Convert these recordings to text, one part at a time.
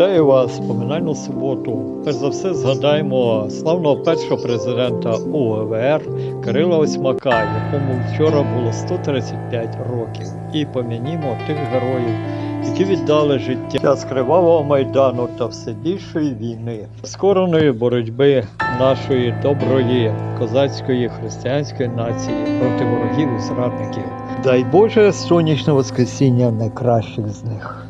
Вітаю вас поминальну суботу. Перш за все згадаємо славного першого президента УВР Кирила Осьмака, якому вчора було 135 років. І помінімо тих героїв, які віддали життя з кривавого майдану та все більшої війни, скореної боротьби нашої доброї козацької християнської нації проти ворогів і зрадників. Дай Боже сонячне воскресіння найкращих з них.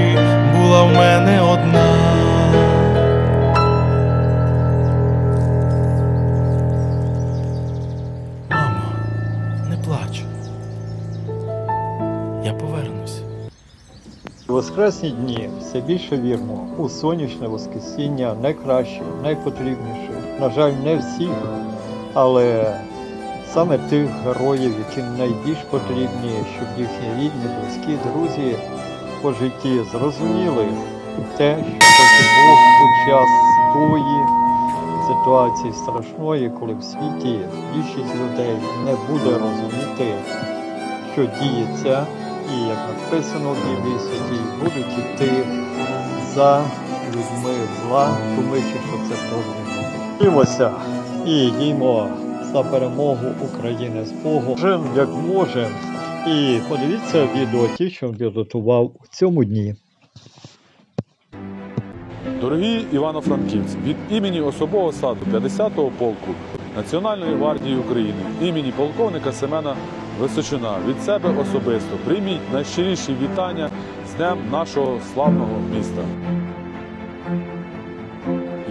Воскресні дні все більше віримо у сонячне воскресіння найкраще, найпотрібніше. На жаль, не всіх, але саме тих героїв, які найбільш потрібні, щоб їхні рідні, близькі, друзі по житті зрозуміли те, що Бог у час тої ситуації страшної, коли в світі більшість людей не буде розуміти, що діється, і як написано в Біблії Святій, будуть йти за людьми зла, думаючи, що це добре. Дивимося і йдімо за перемогу України з Богом. Кожен як може. І подивіться відео ті, що він підготував у цьому дні. Дорогі Івано-Франківці, від імені особового саду 50-го полку Національної гвардії України, імені полковника Семена Височина від себе особисто прийміть найщиріші вітання з Днем нашого славного міста.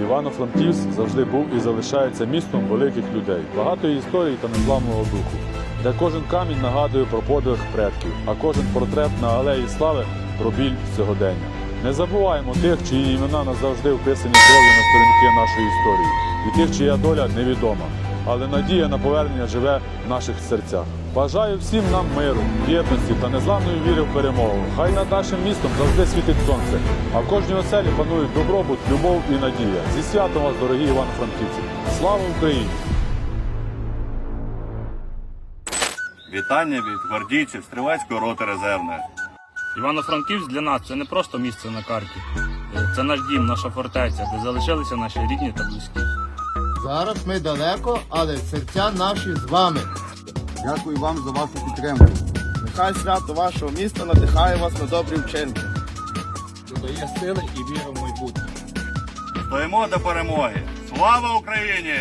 Івано-Франківськ завжди був і залишається містом великих людей, багатої історії та незламного духу, де кожен камінь нагадує про подвиг предків, а кожен портрет на алеї слави про біль сьогодення. Не забуваємо тих, чиї імена назавжди вписані кров'ю на сторінки нашої історії, і тих, чия доля невідома. Але надія на повернення живе в наших серцях. Бажаю всім нам миру, єдності та незламної віри в перемогу. Хай над нашим містом завжди світить сонце, а в кожній оселі панують добробут, любов і надія. Зі святом вас, дорогі Івано-Франківці! Слава Україні! Вітання від гвардійців Стрілецької роти резервної. Івано-Франківськ для нас це не просто місце на карті. Це наш дім, наша фортеця, де залишилися наші рідні та близькі. Зараз ми далеко, але серця наші з вами. Дякую вам за вашу підтримку. Нехай свято вашого міста надихає вас на добрі вчинки. Стоїмо до перемоги. Слава Україні!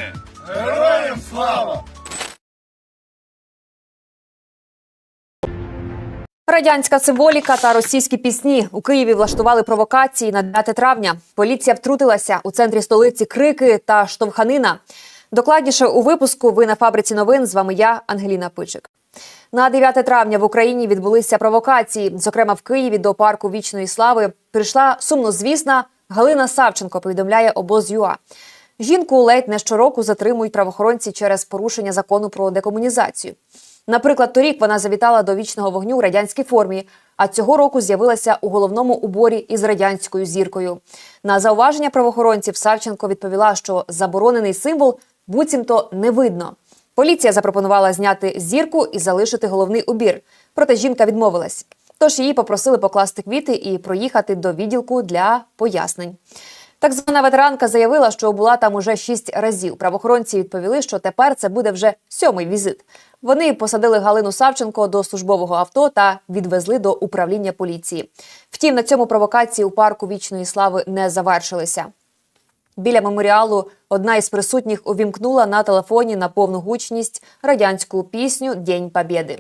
Героям слава! Антирадянська символіка та російські пісні у Києві влаштували провокації на 9 травня. Поліція втрутилася у центрі столиці крики та штовханина. Докладніше у випуску ви на фабриці новин. З вами я, Ангеліна Пичик. На 9 травня в Україні відбулися провокації. Зокрема, в Києві до парку вічної слави прийшла сумнозвісна Галина Савченко. Повідомляє обоз ЮА. Жінку ледь не щороку затримують правоохоронці через порушення закону про декомунізацію. Наприклад, торік вона завітала до вічного вогню у радянській формі, а цього року з'явилася у головному уборі із радянською зіркою. На зауваження правоохоронців Савченко відповіла, що заборонений символ буцімто не видно. Поліція запропонувала зняти зірку і залишити головний убір. Проте жінка відмовилась. Тож її попросили покласти квіти і проїхати до відділку для пояснень. Так звана ветеранка заявила, що була там уже шість разів. Правоохоронці відповіли, що тепер це буде вже сьомий візит. Вони посадили Галину Савченко до службового авто та відвезли до управління поліції. Втім, на цьому провокації у парку вічної слави не завершилися. Біля меморіалу одна із присутніх увімкнула на телефоні на повну гучність радянську пісню День Побєди.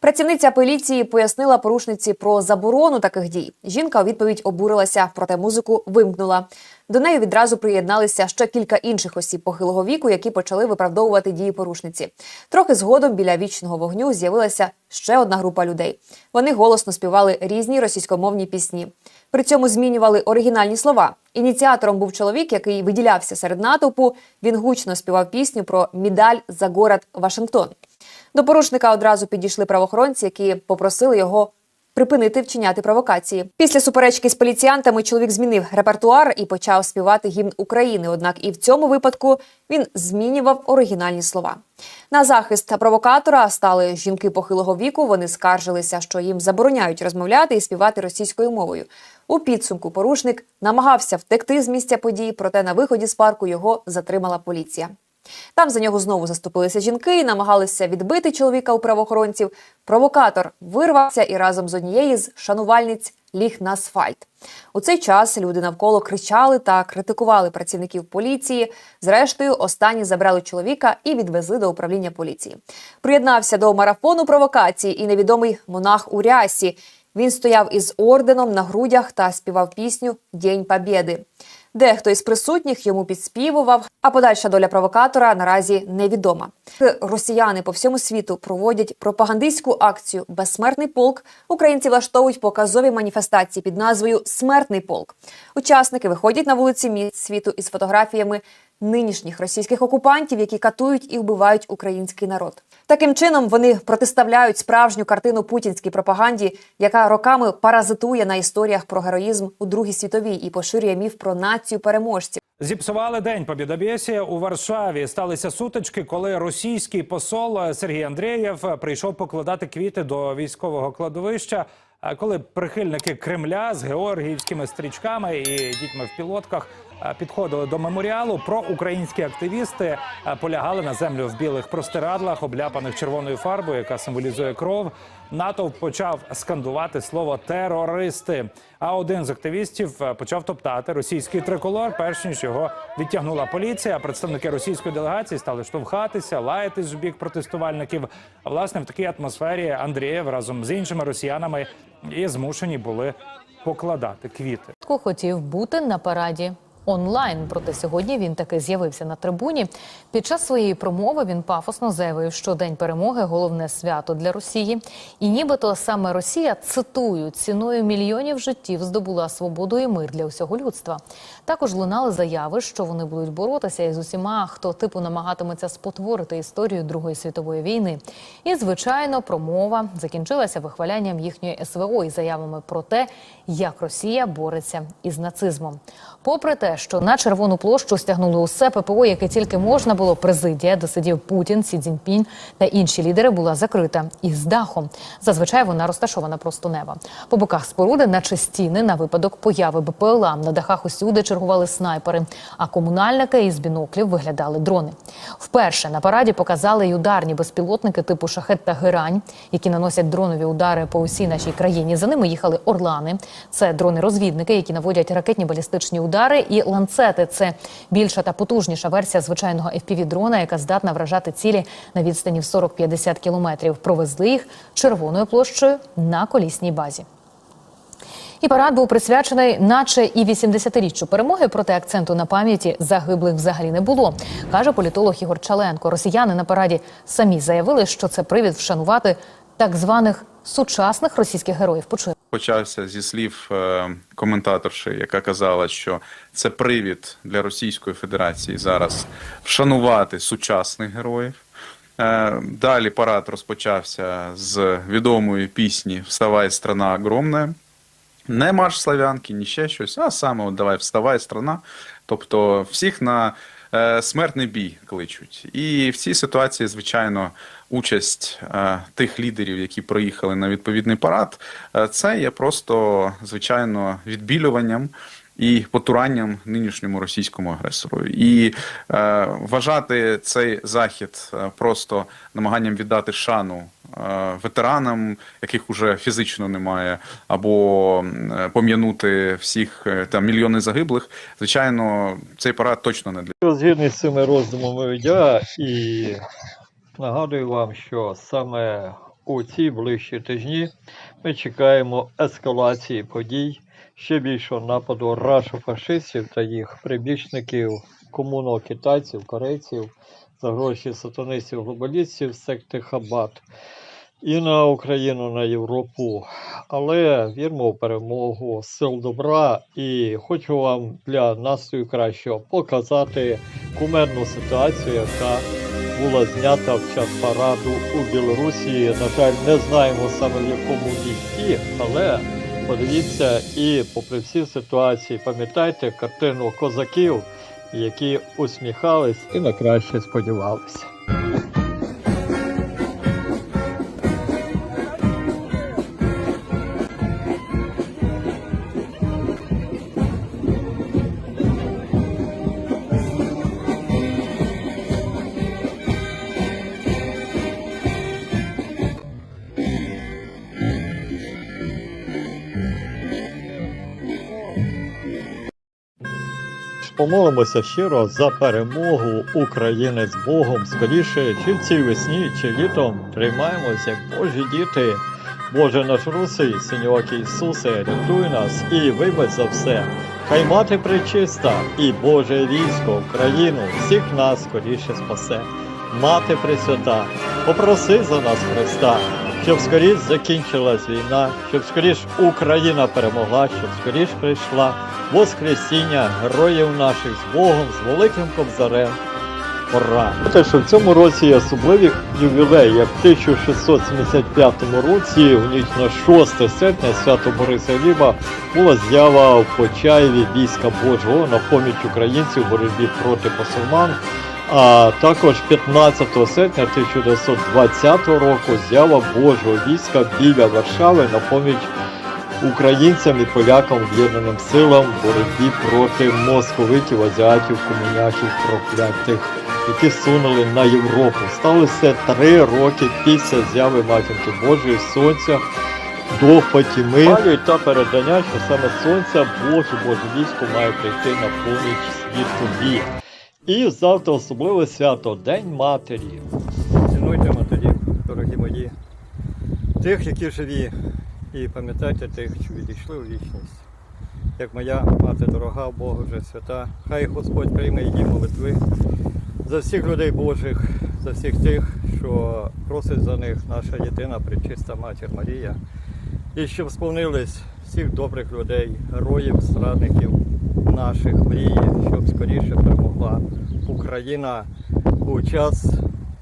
Працівниця поліції пояснила порушниці про заборону таких дій. Жінка у відповідь обурилася, проте музику вимкнула. До неї відразу приєдналися ще кілька інших осіб похилого віку, які почали виправдовувати дії порушниці. Трохи згодом біля вічного вогню з'явилася ще одна група людей. Вони голосно співали різні російськомовні пісні. При цьому змінювали оригінальні слова. Ініціатором був чоловік, який виділявся серед натовпу. Він гучно співав пісню про медаль за город Вашингтон. До порушника одразу підійшли правоохоронці, які попросили його припинити вчиняти провокації. Після суперечки з поліціянтами чоловік змінив репертуар і почав співати гімн України. Однак і в цьому випадку він змінював оригінальні слова. На захист провокатора стали жінки похилого віку. Вони скаржилися, що їм забороняють розмовляти і співати російською мовою. У підсумку порушник намагався втекти з місця події, проте на виході з парку його затримала поліція. Там за нього знову заступилися жінки і намагалися відбити чоловіка у правоохоронців. Провокатор вирвався і разом з однією з шанувальниць ліг на асфальт. У цей час люди навколо кричали та критикували працівників поліції. Зрештою, останні забрали чоловіка і відвезли до управління поліції. Приєднався до марафону провокації і невідомий монах у рясі. Він стояв із орденом на грудях та співав пісню День Побєди. Дехто із присутніх йому підспівував, а подальша доля провокатора наразі невідома. Росіяни по всьому світу проводять пропагандистську акцію Безсмертний полк. Українці влаштовують показові маніфестації під назвою Смертний полк. Учасники виходять на вулиці міст світу із фотографіями нинішніх російських окупантів, які катують і вбивають український народ. Таким чином вони протиставляють справжню картину путінській пропаганді, яка роками паразитує на історіях про героїзм у Другій світовій і поширює міф про націю переможців. Зіпсували день побідобєсі у Варшаві. Сталися сутички, коли російський посол Сергій Андрієв прийшов покладати квіти до військового кладовища. А коли прихильники Кремля з георгіївськими стрічками і дітьми в пілотках підходили до меморіалу, проукраїнські активісти полягали на землю в білих простирадлах, обляпаних червоною фарбою, яка символізує кров. Натовп почав скандувати слово терористи. А один з активістів е, почав топтати російський триколор, перш ніж його відтягнула поліція. Представники російської делегації стали штовхатися, лаятись в бік протестувальників. А власне в такій атмосфері Андрієв разом з іншими росіянами і змушені були покладати квіти. Хто хотів бути на параді онлайн. Проте сьогодні він таки з'явився на трибуні. Під час своєї промови він пафосно заявив, що День перемоги головне свято для Росії. І нібито саме Росія цитую ціною мільйонів життів здобула свободу і мир для усього людства. Також лунали заяви, що вони будуть боротися із усіма, хто типу намагатиметься спотворити історію Другої світової війни. І звичайно, промова закінчилася вихвалянням їхньої СВО і заявами про те, як Росія бореться із нацизмом. Попри те, що на червону площу стягнули усе ППО, яке тільки можна було, президія, де сидів Путін, Сі Цзіньпінь та інші лідери, була закрита із дахом. Зазвичай вона розташована просто неба. По боках споруди, наче стіни, на випадок появи БПЛА. На дахах усюди чергували снайпери, а комунальники із біноклів виглядали дрони. Вперше на параді показали й ударні безпілотники типу шахет та герань, які наносять дронові удари по усій нашій країні. За ними їхали орлани. Це дрони-розвідники, які наводять ракетні балістичні удари, і ланцети. Це більша та потужніша версія звичайного FPV-дрона, яка здатна вражати цілі на відстані в 40-50 кілометрів. Провезли їх червоною площею на колісній базі. І парад був присвячений, наче і 80-річчю перемоги, проте акценту на пам'яті загиблих взагалі не було. каже політолог Ігор Чаленко. Росіяни на параді самі заявили, що це привід вшанувати так званих сучасних російських героїв. Почуємо. почався зі слів е, коментаторші, яка казала, що це привід для Російської Федерації зараз вшанувати сучасних героїв. Е, Далі парад розпочався з відомої пісні Вставай, страна огромна. Не марш славянки, ні ще щось, а саме от давай вставай, страна. Тобто всіх на е, смертний бій кличуть. І в цій ситуації, звичайно, участь е, тих лідерів, які приїхали на відповідний парад, е, це є просто звичайно відбілюванням. І потуранням нинішньому російському агресору, і е, вважати цей захід е, просто намаганням віддати шану ветеранам, яких уже фізично немає, або е, пом'янути всіх е, там мільйони загиблих. Звичайно, цей парад точно не для. Згідний з цими роздумами я і нагадую вам, що саме у ці ближчі тижні ми чекаємо ескалації подій, ще більшого нападу рашофашистів та їх прибічників, комуно-китайців, корейців, за гроші сатанистів глобалістів секти Хабат. І на Україну, на Європу, але віримо в перемогу сил добра. І хочу вам для настрою кращого показати кумедну ситуацію, яка була знята в час параду у Білорусі. На жаль, не знаємо саме в якому місті, але подивіться і попри всі ситуації, пам'ятайте картину козаків, які усміхались і на краще сподівалися. Помолимося щиро за перемогу України з Богом. Скоріше, чи в цій весні, чи літом тримаємось, як Божі діти. Боже наш русий, синьоокий Ісусе, рятуй нас і вибач за все. Хай мати пречиста і Боже військо Україну всіх нас скоріше спасе. Мати Пресвята, попроси за нас Христа, щоб скоріш закінчилась війна, щоб скоріш Україна перемогла, щоб скоріш прийшла Воскресіння героїв наших з Богом, з великим кобзарем. Ура! Те, що в цьому році є особливий ювілей, як в 1675 році, в ніч на 6 серпня свято Бориса Гліба була з'ява в Почаєві війська Божого на поміч українців в боротьбі проти мусульман. А також 15 серпня 1920 року з'ява Божого війська біля Варшави на поміч українцям і полякам об'єднаним силам в боротьбі проти московитів, азіатів, комуняків, проклятих, які сунули на Європу. Сталося три роки після з'яви Матінки Божої Сонця до Фатіми. Палюють та передання, що саме Сонця Боже, Боже військо має прийти на поміч світові. І завтра особливе свято День Матері. Цінуйте матерів, дорогі мої, тих, які живі, і пам'ятайте тих, що відійшли у вічність. Як моя мати дорога, Богу вже свята, хай Господь прийме її молитви за всіх людей Божих, за всіх тих, що просить за них наша єдина пречиста матір Марія, і щоб сповнились всіх добрих людей, героїв, зрадників наших мрії, щоб скоріше перемогла Україна у час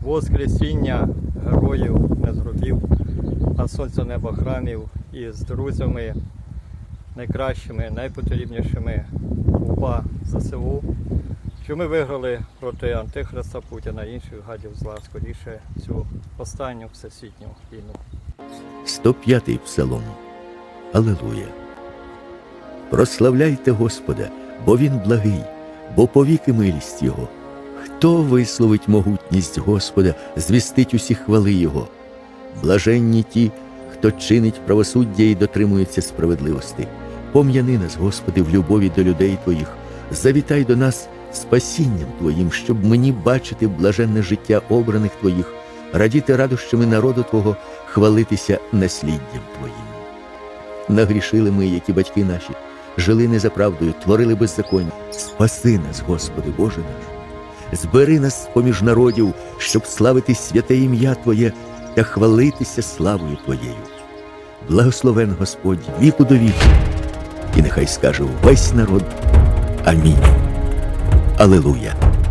Воскресіння героїв не з гробів, а сонця неба храмів і з друзями найкращими, найпотрібнішими УПА ЗСУ, що ми виграли проти Антихриста Путіна інших гадів зла скоріше цю останню всесвітню війну. 105-й псалом. Алелуя. Прославляйте Господа, бо Він благий, бо повіки милість Його. Хто висловить могутність Господа, звістить усі хвали Його. Блаженні ті, хто чинить правосуддя і дотримується справедливості. Пом'яни нас, Господи, в любові до людей Твоїх, завітай до нас спасінням Твоїм, щоб мені бачити блаженне життя обраних Твоїх, радіти радощами народу Твого, хвалитися насліддям Твоїм. Нагрішили ми, як і батьки наші, жили не за правдою, творили беззаконня. Спаси нас, Господи, Боже наш. Збери нас поміж народів, щоб славити святе ім'я Твоє та хвалитися славою Твоєю. Благословен Господь віку до віку, і нехай скаже увесь народ Амінь. Алилуя.